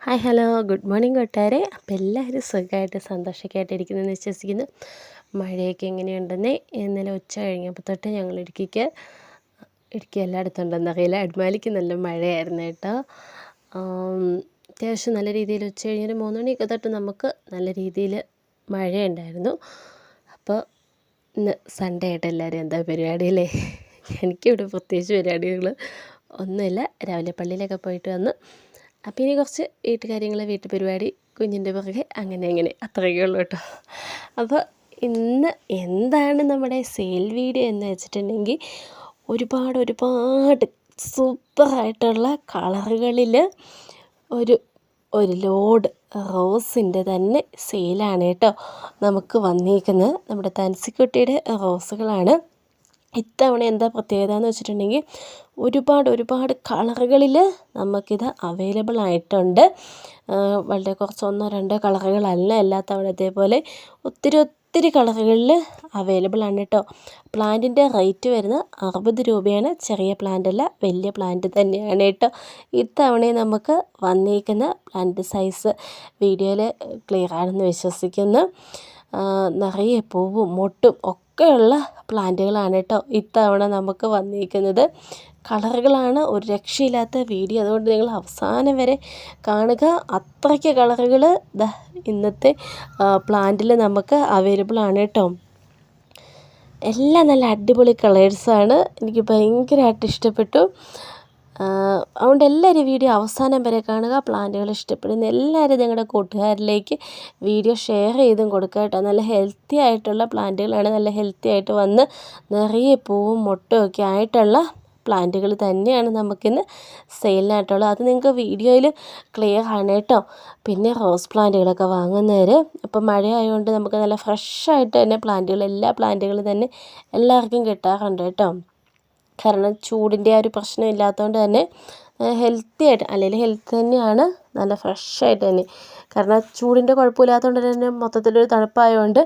Hi hello. Good morning കൂട്ടുകാരെ അപ്പം എല്ലാവരും സുഖമായിട്ട് സന്തോഷമൊക്കെ ഇരിക്കുന്നതെന്ന് വിശ്വസിക്കുന്നു. മഴയൊക്കെ എങ്ങനെയുണ്ടെന്ന്? ഇന്നലെ ഉച്ച കഴിഞ്ഞപ്പോൾ തൊട്ട് ഞങ്ങൾ ഇടുക്കിക്ക് ഇടുക്കി എല്ലായിടത്തും ഉണ്ടെന്ന് അറിയില്ല. അടിമാലിക്ക് നല്ല മഴയായിരുന്നു കേട്ടോ. അത്യാവശ്യം നല്ല രീതിയിൽ ഉച്ച കഴിഞ്ഞൊരു മൂന്ന് മണിയൊക്കെ തൊട്ട് നമുക്ക് നല്ല രീതിയിൽ മഴയുണ്ടായിരുന്നു. അപ്പോൾ ഇന്ന് സൺഡേ ആയിട്ട് എല്ലാവരും എന്താ പരിപാടി അല്ലേ? എനിക്കിവിടെ പ്രത്യേകിച്ച് പരിപാടികൾ ഒന്നുമില്ല. രാവിലെ പള്ളിയിലൊക്കെ പോയിട്ട് വന്ന് അപ്പോൾ ഇനി കുറച്ച് വീട്ടുകാര്യങ്ങൾ വീട്ടു പരിപാടി കുഞ്ഞിന്റെ പുറകെ അങ്ങനെ അങ്ങനെ അത്രയൊക്കെ ഉള്ളൂ കേട്ടോ. അപ്പോൾ ഇന്ന് എന്താണ് നമ്മുടെ സെയിൽ വീഡിയോ എന്ന് വെച്ചിട്ടുണ്ടെങ്കിൽ ഒരുപാട് ഒരുപാട് സൂപ്പറായിട്ടുള്ള കളറുകളിൽ ഒരു ഒരു ലോഡ് റോസിന്റെ തന്നെ സെയിലാണ് കേട്ടോ നമുക്ക് വന്നിരിക്കുന്നത് നമ്മുടെ തൻസിക്കുട്ടിയുടെ റോസുകളാണ്. ഇത്തവണ എന്താ പ്രത്യേകത എന്ന് വെച്ചിട്ടുണ്ടെങ്കിൽ ഒരുപാട് ഒരുപാട് കളറുകളിൽ നമുക്കിത് അവൈലബിൾ ആയിട്ടുണ്ട്. വളരെ കുറച്ച് ഒന്നോ രണ്ടോ കളറുകളല്ല എല്ലാ തവണത്തെ പോലെ ഒത്തിരി ഒത്തിരി കളറുകളിൽ അവൈലബിൾ ആണ് കേട്ടോ പ്ലാന്റിന്റെ റേറ്റ് വരുന്നത് അറുപത് രൂപയാണ്. ചെറിയ പ്ലാന്റ് അല്ല വലിയ പ്ലാന്റ് തന്നെയാണ് കേട്ടോ ഇത്തവണയും നമുക്ക് വന്നിരിക്കുന്ന പ്ലാന്റ് സൈസ് വീഡിയോയിൽ ക്ലിയർ ആണെന്ന് വിശ്വസിക്കുന്നു. നിറയെ പൂവും മൊട്ടും ഒക്കെയുള്ള പ്ലാന്റുകളാണ് കേട്ടോ ഇത്തവണ നമുക്ക് വന്നിരിക്കുന്നത്. കളറുകളാണ് ഒരു രക്ഷയില്ലാത്ത വീഡിയോ. അതുകൊണ്ട് നിങ്ങൾ അവസാനം വരെ കാണുക. അത്രയ്ക്ക് കളറുകൾ ഇന്നത്തെ പ്ലാന്റിൽ നമുക്ക് അവൈലബിൾ ആണ് കേട്ടോ. എല്ലാം നല്ല അടിപൊളി കളേഴ്സാണ് എനിക്ക് ഭയങ്കരമായിട്ട് ഇഷ്ടപ്പെട്ടു. അതുകൊണ്ട് എല്ലാവരും വീഡിയോ അവസാനം വരെ കാണുക. പ്ലാന്റുകൾ ഇഷ്ടപ്പെടുന്ന എല്ലാവരും നിങ്ങളുടെ കൂട്ടുകാരിലേക്ക് വീഡിയോ ഷെയർ ചെയ്തും കൊടുക്കുക കേട്ടോ. നല്ല ഹെൽത്തി ആയിട്ടുള്ള പ്ലാന്റുകളാണ് നല്ല ഹെൽത്തി ആയിട്ട് വന്ന് നിറയെ പൂവും മുട്ടും ഒക്കെ ആയിട്ടുള്ള പ്ലാന്റുകൾ തന്നെയാണ് നമുക്കിന്ന് സെയിലിനായിട്ടുള്ളത് അത് നിങ്ങൾക്ക് വീഡിയോയിൽ ക്ലിയർ ആണ് കേട്ടോ. പിന്നെ റോസ് പ്ലാന്റുകളൊക്കെ വാങ്ങുന്നവർ ഇപ്പം മഴയായതുകൊണ്ട് നമുക്ക് നല്ല ഫ്രഷായിട്ട് തന്നെ പ്ലാന്റുകൾ എല്ലാ പ്ലാന്റുകളും തന്നെ എല്ലാവർക്കും കിട്ടാറുണ്ട് കേട്ടോ. കാരണം ചൂടിന്റെ ആ ഒരു പ്രശ്നം ഇല്ലാത്തതുകൊണ്ട് തന്നെ ഹെൽത്തി ആയിട്ട് അല്ലെങ്കിൽ ഹെൽത്ത് തന്നെയാണ് നല്ല ഫ്രഷായിട്ട് തന്നെ. കാരണം ചൂടിന്റെ കുഴപ്പമില്ലാത്തതുകൊണ്ട് തന്നെ മൊത്തത്തിലൊരു തണുപ്പായതുകൊണ്ട്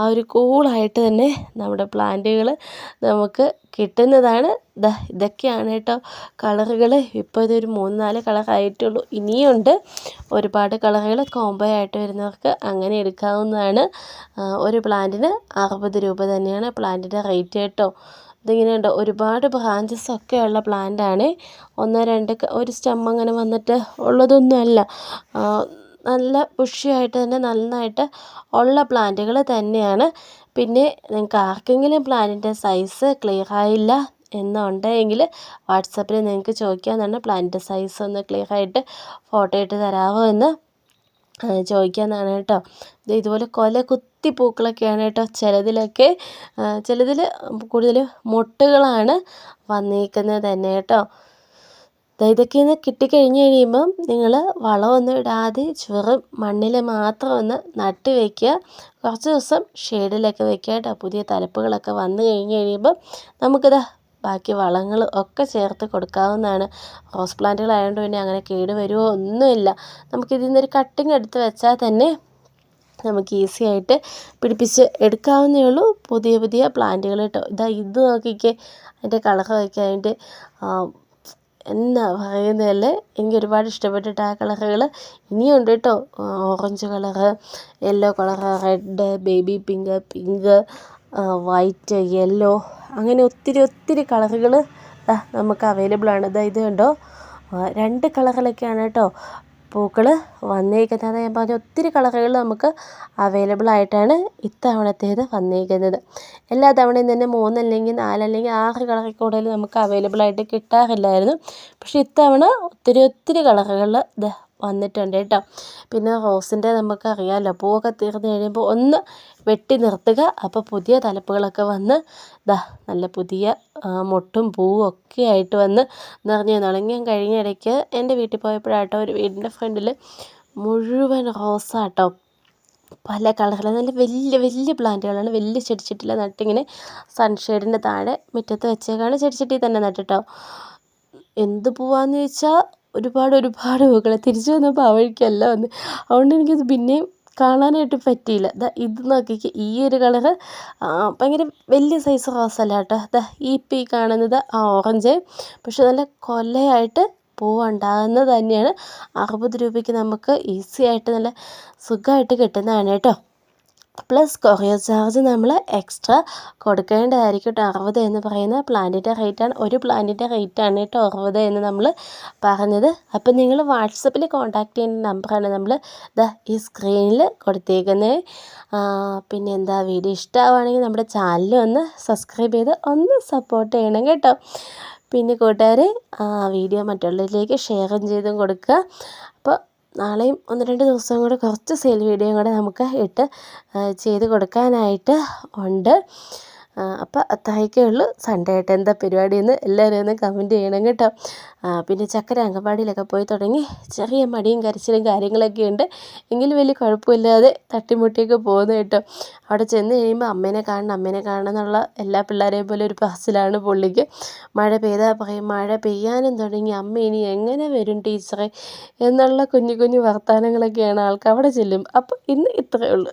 ആ ഒരു കൂളായിട്ട് തന്നെ നമ്മുടെ പ്ലാന്റുകൾ നമുക്ക് കിട്ടുന്നതാണ്. ദാ ഇതൊക്കെയാണ് കേട്ടോ കളറുകൾ ഇപ്പോൾ ഇതൊരു മൂന്ന് നാല് കളറായിട്ടുള്ളൂ ഇനിയുണ്ട് ഒരുപാട് കളറുകൾ കോംബോ ആയിട്ട് വരുന്നവർക്ക് അങ്ങനെ എടുക്കാവുന്നതാണ്. ഒരു പ്ലാന്റിന് അറുപത് രൂപ തന്നെയാണ് പ്ലാന്റിന്റെ റേറ്റ് കേട്ടോ. ഇതിങ്ങനെ ഉണ്ട് ഒരുപാട് ബ്രാഞ്ചസ് ഒക്കെ ഉള്ള പ്ലാന്റ് ആണ്. ഒന്ന് രണ്ട് ഒരു സ്റ്റെം അങ്ങനെ വന്നിട്ട് ഉള്ളതൊന്നുമല്ല നല്ല ബുഷിയായിട്ട് തന്നെ നന്നായിട്ട് ഉള്ള പ്ലാന്റുകൾ തന്നെയാണ്. പിന്നെ നിങ്ങൾക്ക് ആർക്കെങ്കിലും പ്ലാന്റിന്റെ സൈസ് ക്ലിയർ ആയില്ല എന്നുണ്ടെങ്കിൽ വാട്സപ്പിൽ നിങ്ങൾക്ക് ചോദിക്കാമെന്നാണ് പ്ലാന്റിന്റെ സൈസ് ഒന്ന് ക്ലിയർ ആയിട്ട് ഫോട്ടോ ഇട്ട് തരാമോ എന്ന്. ചോദിക്കാവുന്നതാണ് കേട്ടോ. ഇതുപോലെ കൊല കുത്തി പൂക്കളൊക്കെയാണ് കേട്ടോ ചിലതിലൊക്കെ ചിലതിൽ കൂടുതൽ മൊട്ടുകളാണ് വന്നിരിക്കുന്നത് തന്നെ കേട്ടോ. ഇതൊക്കെ ഒന്ന് കിട്ടിക്കഴിഞ്ഞ് കഴിയുമ്പം നിങ്ങൾ വളമൊന്നും ഇടാതെ ചെറും മണ്ണിൽ മാത്രം ഒന്ന് നട്ട് വയ്ക്കുക കുറച്ച് ദിവസം ഷെയ്ഡിലൊക്കെ വയ്ക്കുക കേട്ടോ. പുതിയ തലപ്പുകളൊക്കെ വന്നു കഴിഞ്ഞ് കഴിയുമ്പം നമുക്കിതാ ബാക്കി വളങ്ങൾ ഒക്കെ ചേർത്ത് കൊടുക്കാവുന്നതാണ്. റോസ് പ്ലാന്റുകളായതുകൊണ്ട് പിന്നെ അങ്ങനെ കേട് വരുമോ ഒന്നുമില്ല. നമുക്കിതിൽ നിന്നൊരു കട്ടിങ് എടുത്ത് വെച്ചാൽ തന്നെ നമുക്ക് ഈസി ആയിട്ട് പിടിപ്പിച്ച് എടുക്കാവുന്നേ ഉള്ളൂ. പുതിയ പുതിയ പ്ലാന്റുകൾ കേട്ടോ ഇതാ ഇത് നോക്കിക്കേ. അതിന്റെ കളർ അതിന്റെ എന്താ പറയുന്നതല്ലേ? എനിക്ക് ഒരുപാട് ഇഷ്ടപ്പെട്ടിട്ട് ആ കളറുകൾ ഇനിയുണ്ട് കേട്ടോ. Orange colour yellow colour red baby pink pink white yellow അങ്ങനെ ഒത്തിരി ഒത്തിരി കളറുകൾ നമുക്ക് അവൈലബിൾ ആണ്. ഇതാ ഇത് കണ്ടോ? രണ്ട് കളറിലൊക്കെയാണ് കേട്ടോ പൂക്കൾ വന്നേക്കുന്നത്. ഞാൻ പറഞ്ഞ ഒത്തിരി കളറുകൾ നമുക്ക് അവൈലബിൾ ആയിട്ടാണ് ഇത്തവണത്തേത് വന്നേക്കുന്നത്. എല്ലാ തവണയും തന്നെ മൂന്നല്ലെങ്കിൽ നാലല്ലെങ്കിൽ ആറ് കളറിൽ കൂടുതൽ നമുക്ക് അവൈലബിൾ ആയിട്ട് കിട്ടാറില്ലായിരുന്നു. പക്ഷേ ഇത്തവണ ഒത്തിരി ഒത്തിരി കളറുകൾ വന്നിട്ടുണ്ട് കേട്ടോ. പിന്നെ റോസിന്റെ നമുക്കറിയാമല്ലോ പൂവൊക്കെ തീർന്ന് കഴിയുമ്പോൾ ഒന്ന് വെട്ടി നിർത്തുക. അപ്പോൾ പുതിയ തലപ്പുകളൊക്കെ വന്ന് ദാ നല്ല പുതിയ മൊട്ടും പൂവും ഒക്കെ ആയിട്ട് വന്ന് നിറഞ്ഞു തുടങ്ങി ഞാൻ കഴിഞ്ഞ ഇടയ്ക്ക് എന്റെ വീട്ടിൽ പോയപ്പോഴാട്ടോ ഒരു വീടിന്റെ ഫ്രണ്ടിൽ മുഴുവൻ റോസാട്ടോ പല കളറിൽ നല്ല വലിയ വലിയ പ്ലാന്റുകളാണ്. വലിയ ചെടിച്ചട്ടിയിൽ നട്ടിങ്ങനെ സൺഷെയ്ഡിന്റെ താഴെ മുറ്റത്ത് വെച്ചേക്കാണ് ചെടിച്ചട്ടിയിൽ തന്നെ നട്ടിട്ടോ. എന്ത് പൂവാന്ന് ചോദിച്ചാൽ ഒരുപാട് ഒരുപാട് പൂക്കൾ തിരിച്ചു വന്നപ്പോൾ ആ വഴിക്കല്ല വന്നത് അതുകൊണ്ട് എനിക്കത് പിന്നെയും കാണാനായിട്ട് പറ്റിയില്ല. ദാ ഇത് നോക്കിക്കേ ഈ ഒരു കളറ് ഭയങ്കര വലിയ സൈസ് റോസല്ല കേട്ടോ. ദാ ഈ പി കാണുന്നത് ആ ഓറഞ്ച് പക്ഷെ നല്ല കൊലയായിട്ട് പൂവുണ്ടാകുന്നത് തന്നെയാണ്. അറുപത് രൂപയ്ക്ക് നമുക്ക് ഈസി ആയിട്ട് നല്ല സുഖമായിട്ട് കിട്ടുന്നതാണ് കേട്ടോ. പ്ലസ് കൊറിയർ ചാർജ് നമ്മൾ എക്സ്ട്രാ കൊടുക്കേണ്ടതായിരിക്കും കേട്ടോ അറുപത് എന്ന് പറയുന്ന പ്ലാന്റിന്റെ റേറ്റാണ് ഒരു പ്ലാന്റിന്റെ റേറ്റാണ് കേട്ടോ അറുപത് എന്ന് നമ്മൾ പറഞ്ഞത്. അപ്പം നിങ്ങൾ വാട്സപ്പിൽ കോൺടാക്ട് ചെയ്യുന്ന നമ്പറാണ് നമ്മൾ ഇതാ ഈ സ്ക്രീനിൽ കൊടുത്തേക്കുന്നത് പിന്നെ എന്താ വീഡിയോ ഇഷ്ടമാവുകയാണെങ്കിൽ നമ്മുടെ ചാനൽ ഒന്ന് സബ്സ്ക്രൈബ് ചെയ്ത് ഒന്ന് സപ്പോർട്ട് ചെയ്യണം കേട്ടോ. പിന്നെ കൂട്ടുകാർ വീഡിയോ മറ്റുള്ളവരിലേക്ക് ഷെയറും ചെയ്തും കൊടുക്കുക. അപ്പോൾ നാളെയും ഒന്ന് രണ്ട് ദിവസം കൂടെ കുറച്ച് സെയിൽ വീഡിയോയും കൂടെ നമുക്ക് ഇട്ട് ചെയ്ത് കൊടുക്കാനായിട്ട് ഉണ്ട്. അപ്പോൾ അത്രയൊക്കെ ഉള്ളൂ സൺഡേ ആയിട്ട് എന്താ പരിപാടി എന്ന് എല്ലാവരും ഒന്ന് കമന്റ് ചെയ്യണം കേട്ടോ. പിന്നെ ചക്കര അംഗൻവാടിയിലൊക്കെ പോയി തുടങ്ങി. ചെറിയ മടിയും കരച്ചിലും കാര്യങ്ങളൊക്കെ ഉണ്ട്. എങ്കിലും വലിയ കുഴപ്പമില്ലാതെ തട്ടിമുട്ടിയൊക്കെ പോകുന്നു കേട്ടോ. അവിടെ ചെന്ന് കഴിയുമ്പോൾ അമ്മേനെ കാണണം അമ്മേനെ കാണണം എന്നുള്ള എല്ലാ പിള്ളേരെയും പോലെ ഒരു പാസിലാണ് പുള്ളിക്ക്. മഴ പെയ്താൽ പറയും മഴ പെയ്യാനും തുടങ്ങി. അമ്മ ഇനി എങ്ങനെ വരും ടീച്ചറെ? എന്നുള്ള കുഞ്ഞു കുഞ്ഞു വർത്തമാനങ്ങളൊക്കെയാണ് ആൾക്ക് അവിടെ ചെല്ലും. അപ്പോൾ ഇന്ന് ഇത്രയേ ഉള്ളൂ.